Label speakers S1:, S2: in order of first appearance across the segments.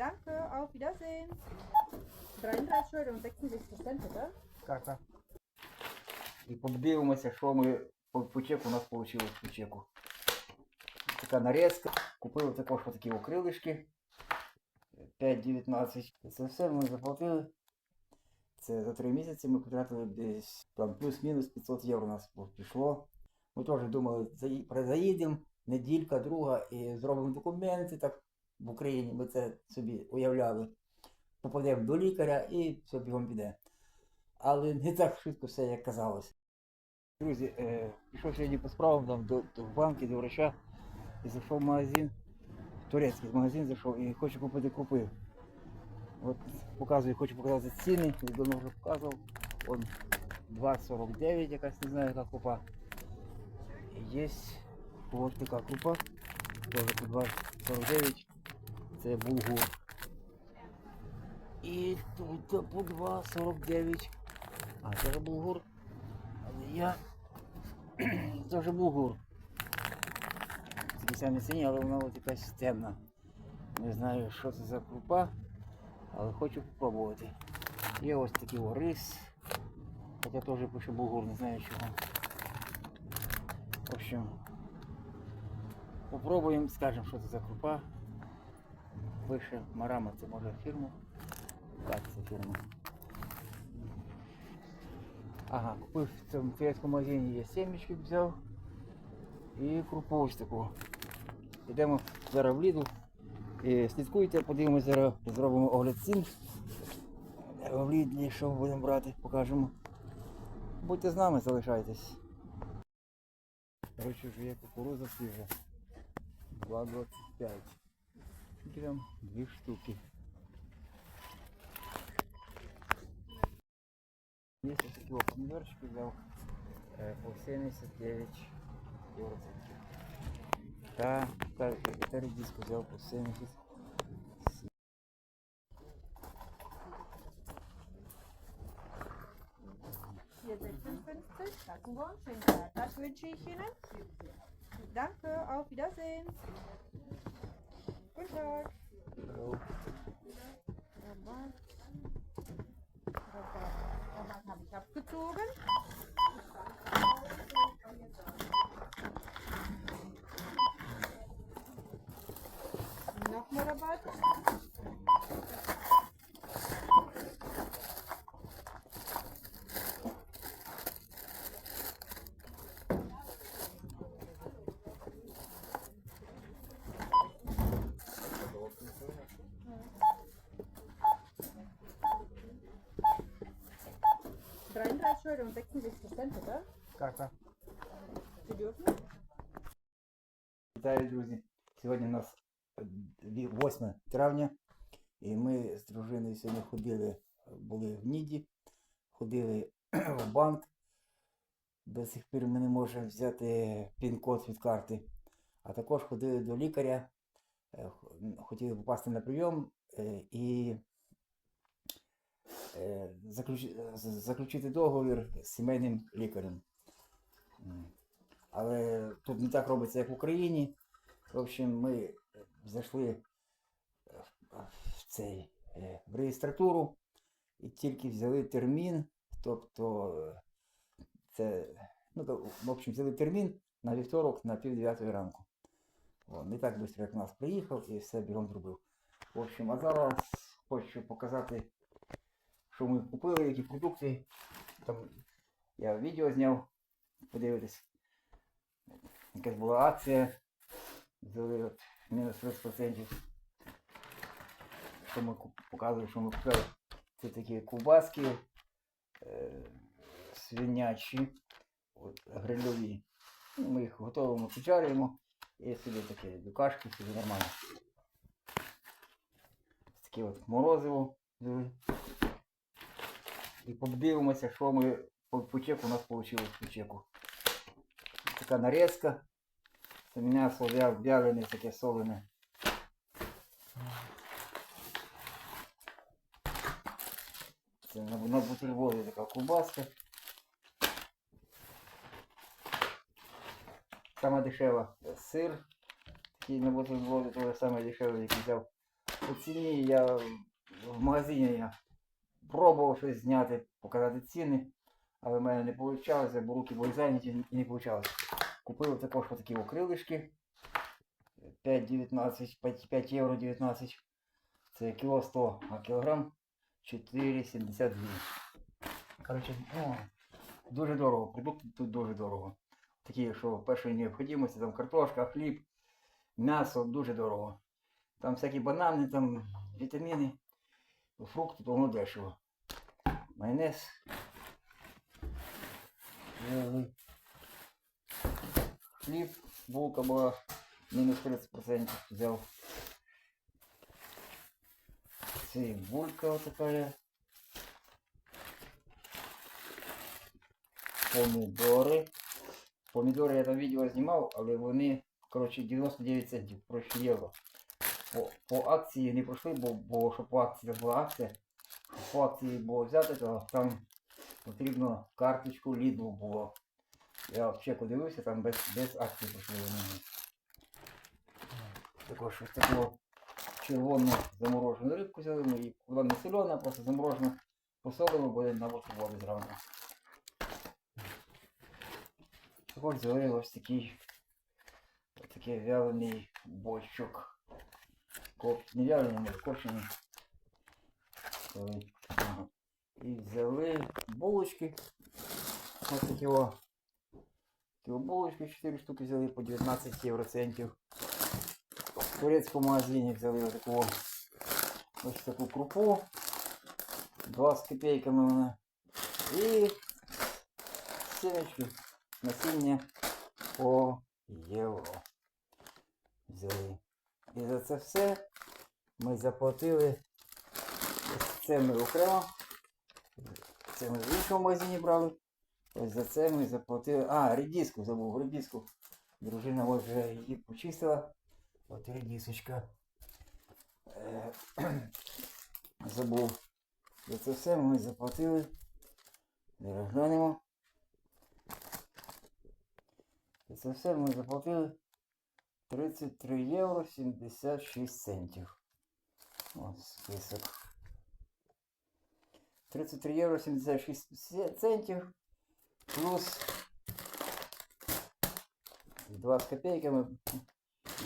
S1: Danke, auf Wiedersehen. 33 Euro und 66 Cent?
S2: Так, так. І подивимося, що ми по, по чеку у нас вийшло по чеку. Така нарізка. Купили також такі окрилишки. 5,19. Це все ми заплатили. Це за 3 місяці ми потратили десь там плюс-мінус 500 євро у нас пішло. Ми теж думали, заї- заїдемо, неділька, друга, і зробимо документи так в Україні. Ми це собі уявляли. Попадемо до лікаря і все бігом піде але не так швидко все, як казалось. Друзі, е, пішов сьогодні по справам там, до, до банки, до врача і зайшов в магазин, турецький магазин зайшов і хочу купити крупи. От показую, хочу показати ціни, я давно вже показував. Он 2,49 якась, не знаю, яка крупа. Є ось така крупа, теж по 2,49. Це булгур. І тут по 2,49. А, це булгур. Але я. Це вже булгур. Самі ціні, але вона от якась темна. Не знаю, що це за крупа, але хочу спробувати. Є ось такий рис. Хоча теж пише булгур, не знаю чого. В общем, попробуємо, скажемо, що це за крупа. Пише Марама, це може фірма. Так, це фірма. Ага, купив в цьому турецькому магазині я семечки взяв і крупу ось таку. Йдемо зараз в Ліду. І слідкуйте, подивимося, зараз зробимо огляд цін. В Лідлі, що будемо брати, покажемо. Будьте з нами, залишайтесь. Коротше, вже є кукуруза свіжа. 2,25. Скільки там? Дві штуки. Є от помідорчики взяв по 79 євроцентів. Та, та, та редиску взяв по 70.
S1: Hier 56, Kassenbon, schönen Tag. Das wünsche ich Ihnen. Danke, auf Wiedersehen. Guten Tag. Rabatt. Rabatt habe ich abgezogen. Nochmal Rabatt. Euro und 66 Cent, oder?
S2: Так, так.
S1: Dürfen.
S2: Вітаю, друзі! Сьогодні у нас е, ві- 8 травня, і ми з дружиною сьогодні ходили, були в Ніді, ходили в банк. До сих пір ми не можемо взяти пін-код від карти. А також ходили до лікаря, е, х- хотіли попасти на прийом е, і заключити договір з сімейним лікарем. Але тут не так робиться, як в Україні. В общем, ми е, зайшли е, в- цей е, в реєстратуру і тільки взяли термін. Тобто е, це, ну, в общем, взяли термін на вівторок на пів дев'ятої ранку. О, не так швидко, як нас приїхав і все бігом зробив. В общем, а зараз хочу показати, що ми купили, які продукти. Там я відео зняв, подивитись. Якась була акція. Взяли от мінус 30%. Що ми показую, що ми купили. Це такі ковбаски е, свинячі, грильові. Ну, Ми їх готовимо, піджарюємо і собі таке до кашки, собі нормально. Таке от морозиво. І подивимося, що ми по, по чеку у нас вийшло по чеку. Така нарізка. Це м'ясо вя- вялене, таке солене. Це на, на бутерброді така ковбаска. Сама дешева е, сир. Такий на бутерброді, той самий дешевий, який взяв по ціні я в магазині я пробував щось зняти, показати ціни, але в мене не вийшло, бо руки були зайняті і не вийшло. Купив також такі окрилишки. 5,19, 5, 5 євро 19. Це кіло 100, а кілограм 4,72. Коротше, ну, дуже дорого. Продукти тут дуже дорого. Такі, що першої необхідності, там картошка, хліб, м'ясо дуже дорого. Там всякі банани, там вітаміни, фрукти, то дешево. Майонез. Хліб, булка була мінус 30% взяв. Це булька вот такая. Помідори. Помідори я там відео знімав, але вони, коротше, 99 центів, проще євро. По, по акції не пройшли, бо, бо що по акції була акція. По акції було взяти, то там потрібно карточку Lidl було. Я взагалі подивився, там без, без акції пройшли вони. Також ось таку червону заморожену рибку взяли, ми її вона не сольона, просто заморожена посолимо, буде на воду зразу. Також взяли ось такий ось такий вялений борщок. Коп... Не вялений, не копчений. Взяли. І взяли булочки. Ось такі о. Такі булочки 4 штуки взяли по 19 євроцентів. В турецькому магазині взяли ось таку, ось таку крупу. 2 з копійками вона. І сімечки насіння по євро. Взяли. І за це все ми заплатили. Це ми окремо. Це ми в іншому магазині брали. Ось за це ми заплатили. А, редиску забув, редиску. Дружина ось вже її почистила. От редисочка. Е, Забув. За це все ми заплатили. Зараз глянемо. За це все ми заплатили 33 євро 76 центів. Ось список. 33 євро 76 се- центів. Плюс 2 з копійками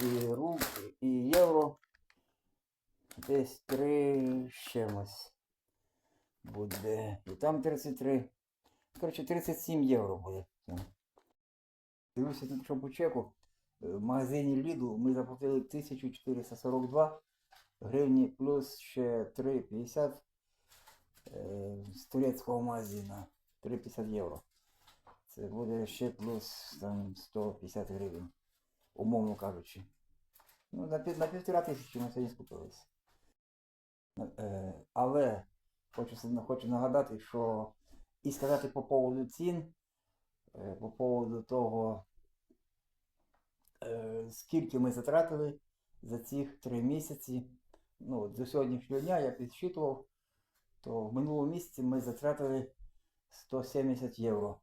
S2: і руб, і євро. Десь 3 чимось буде. І там 33. Коротше, 37 євро буде. Дивлюся тут, що по чеку. В магазині Lidl ми заплатили 1442 гривні плюс ще 3,50 е, з турецького магазину. 3,50 євро. Це буде ще плюс там 150 гривень, умовно кажучи. Ну, на, пів- на півтора тисячі ми сьогодні скупилися. Е, але хочу, хочу нагадати, що і сказати по поводу цін, е, по поводу того, е, скільки ми затратили за цих три місяці. Ну, до сьогоднішнього дня я підсчитував, то в минулому місяці ми затратили 170 євро.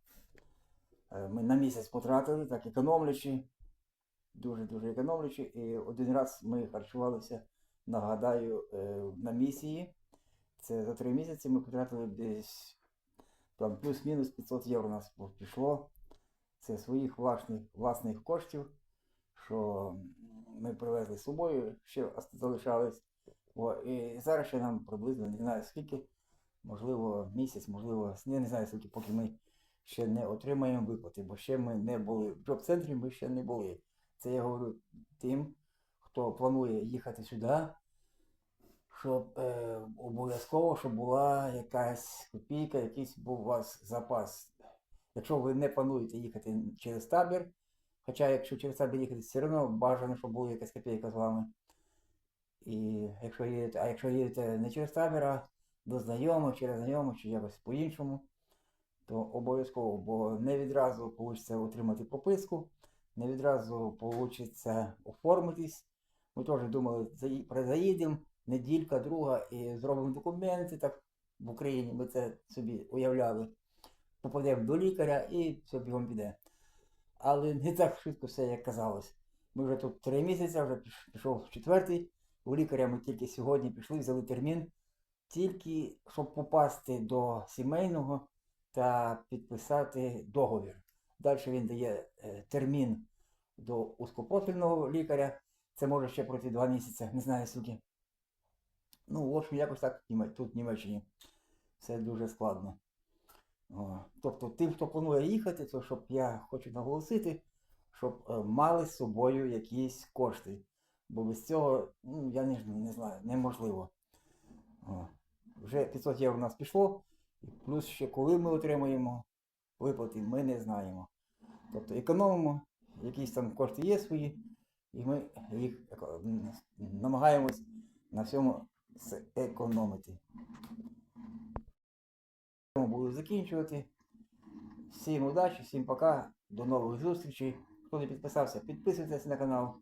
S2: Е, Ми на місяць потратили, так економлячи, дуже-дуже економлячи. І один раз ми харчувалися, нагадаю, е, на місії. Це за три місяці ми потратили десь там плюс-мінус 500 євро у нас пішло. Це своїх власних, власних коштів, що ми привезли з собою, ще залишались. О, і зараз ще нам приблизно не знаю скільки, можливо, місяць, можливо, я не знаю скільки, поки ми ще не отримаємо виплати, бо ще ми не були. В джоб-центрі ми ще не були. Це я говорю тим, хто планує їхати сюди, щоб е, обов'язково, щоб була якась копійка, якийсь був у вас запас. Якщо ви не плануєте їхати через табір, хоча якщо через табір їхати, все одно бажано, щоб була якась копійка з вами. І якщо їдете, а якщо їдете не через табір, а до знайомих, через знайомих чи якось по-іншому, то обов'язково, бо не відразу вийде отримати прописку, не відразу вийде оформитись. Ми теж думали, заї- заїдемо неділька, друга і зробимо документи, так в Україні ми це собі уявляли. Попадемо до лікаря і все бігом піде. Але не так швидко все, як казалось. Ми вже тут три місяці, вже пішов четвертий У лікаря ми тільки сьогодні пішли, взяли термін, тільки щоб попасти до сімейного та підписати договір. Далі він дає е, термін до узкопрофільного лікаря. Це може ще пройти два місяці, не знаю скільки. Ну, в общем, якось так тут в Німеччині. Все дуже складно. О, тобто тим, хто планує їхати, то щоб я хочу наголосити, щоб е, мали з собою якісь кошти. Бо без цього, ну, я не, не знаю, неможливо. О, вже 500 євро у нас пішло, і плюс ще коли ми отримаємо виплати, ми не знаємо. Тобто економимо, якісь там кошти є свої, і ми їх намагаємось на всьому зекономити. Буду закінчувати. Всім удачі, всім пока, до нових зустрічей. Хто не підписався, підписуйтесь на канал.